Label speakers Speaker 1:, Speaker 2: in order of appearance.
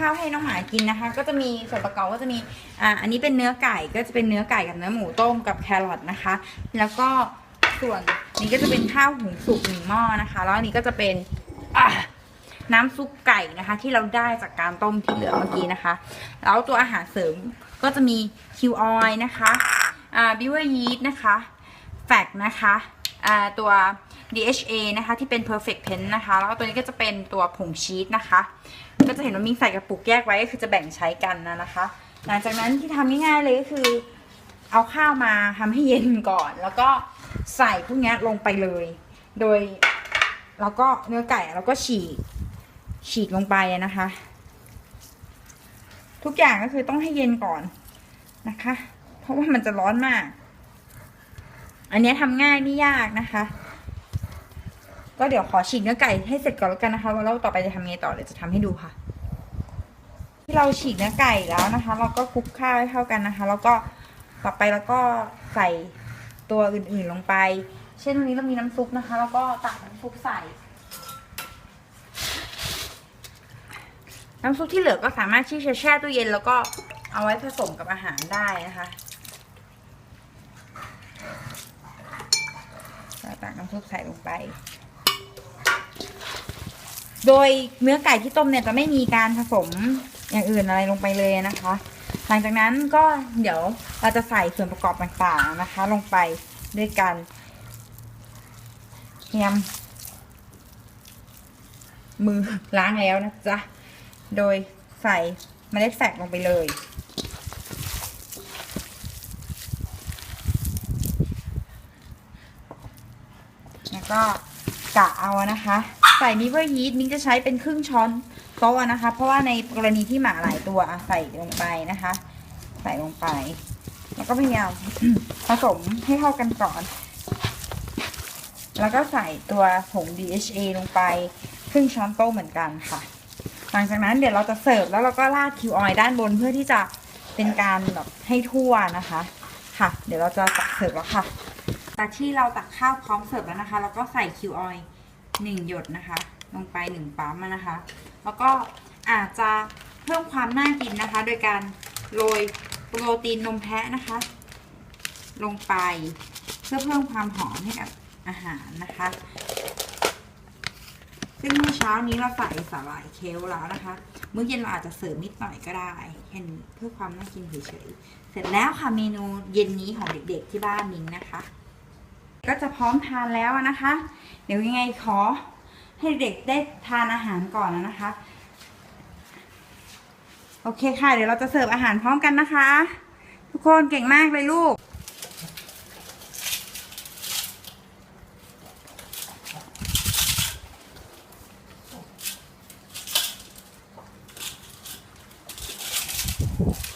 Speaker 1: ข้าวให้น้องหมากินนะคะ ก็จะมีส่วนประกอบก็จะมีอ่าอันนี้เป็นเนื้อไก่ก็จะเป็นเนื้อไก่กับเนื้อหมูต้มกับแครอทนะคะ แล้วก็ส่วนนี้ก็จะเป็นข้าวหุงสุกหนึ่งหม้อนะคะ แล้วอันนี้ก็จะเป็นอะน้ำซุปไก่นะคะ ที่เราได้จากการต้มที่เหลือเมื่อกี้นะคะ แล้วตัวอาหารเสริมก็จะมีคิวออยนะคะอ่าบิวเวอร์ยีสนะคะแฟกนะคะ ตัว DHA นะคะที่เป็น perfect pen นะคะ แล้วก็ตัวนี้ก็จะเป็นตัวผงชีสนะคะ ก็จะเห็นว่ามีใส่กระปุกแยกไว้ก็คือจะแบ่งใช้กันนะนะคะ หลังจากนั้นที่ทำง่ายๆเลยก็คือ เอาข้าวมาทำให้เย็นก่อน แล้วก็ใส่พวกนี้ลงไปเลย โดยแล้วก็เนื้อไก่เราก็ฉีกฉีกลงไปนะคะ ทุกอย่างก็คือต้องให้เย็นก่อนนะคะ เพราะว่ามันจะร้อนมาก อันนี้ยทำง่ายไม่ยากนะคะ ก็เดี๋ยวขอฉีกเนื้อไก่ให้เสร็จก่อนแล้วกันนะคะแล้วต่อไปจะทำไงต่อเดี๋ยวจะทำให้ดูค่ะ ที่เราฉีกเนื้อไก่แล้วนะคะ เราก็คลุกข้าวให้เข้ากันนะคะ แล้วก็ต่อไปแล้วก็ใส่ตัวอื่นๆลงไป เช่นวันนี้เรามีน้ำซุปนะคะ แล้วก็ตักน้ำซุปใส่ น้ำซุปที่เหลือก็สามารถที่จะแช่ตู้เย็นแล้วก็เอาไว้ผสมกับอาหารได้นะคะ เราตักน้ำซุปใส่ลงไป โดยเนื้อไก่ที่ต้มเนี่ยจะไม่มีการผสมอย่างอื่นอะไรลงไปเลยนะคะ หลังจากนั้นก็เดี๋ยวเราจะใส่ส่วนประกอบต่างๆนะคะ ลงไปด้วยกันเทียมมือล้างแล้วนะจ๊ะ โดยใส่เมล็ดแฝกลงไปเลย แล้ว ก็กะเอานะคะ ใส่มิเวอร์ยีสต์มิ้งจะใช้เป็นครึ่งช้อนโต๊ะนะคะ เพราะว่าในกรณีที่หมาหลายตัวใส่ลงไปนะคะ ใส่ลงไป แล้วก็พยายามผสมให้เข้ากันก่อน แล้วก็ใส่ตัวผง DHA ลงไปครึ่งช้อนโต๊ะเหมือนกันค่ะ หลังจากนั้นเดี๋ยวเราจะเสิร์ฟแล้วเราก็ราดคิวออยด้านบนเพื่อที่จะเป็นการแบบให้ทั่วนะคะ ค่ะ เดี๋ยวเราจะตักเสิร์ฟแล้วค่ะ จากที่เราตักข้าวพร้อมเสิร์ฟแล้วนะคะ แล้วก็ใส่คิวออยหนึ่งหยดนะคะ ลงไปหนึ่งปั๊มนะคะ แล้วก็อาจจะเพิ่มความน่ากินนะคะ โดยการโรยโปรตีนนมแพะนะคะ ลงไปเพื่อเพิ่มความหอมให้กับอาหารนะคะ ซึ่งเมื่อเช้านี้เราใส่สาหร่ายเคลแล้วนะคะ มื้อเย็นเราอาจจะเสริมนิดหน่อยก็ได้แค่นี้เพื่อความน่ากินเฉยๆเสร็จแล้วค่ะเมนูเย็นนี้ของเด็กๆที่บ้านนิ้งนะคะ ก็จะพร้อมทานแล้วนะคะ เดี๋ยวยังไงขอให้เด็กได้ทานอาหารก่อนนะคะ โอเคค่ะ เดี๋ยวเราจะเสิร์ฟอาหารพร้อมกันนะคะ ทุกคนเก่งมากเลยลูกโอ้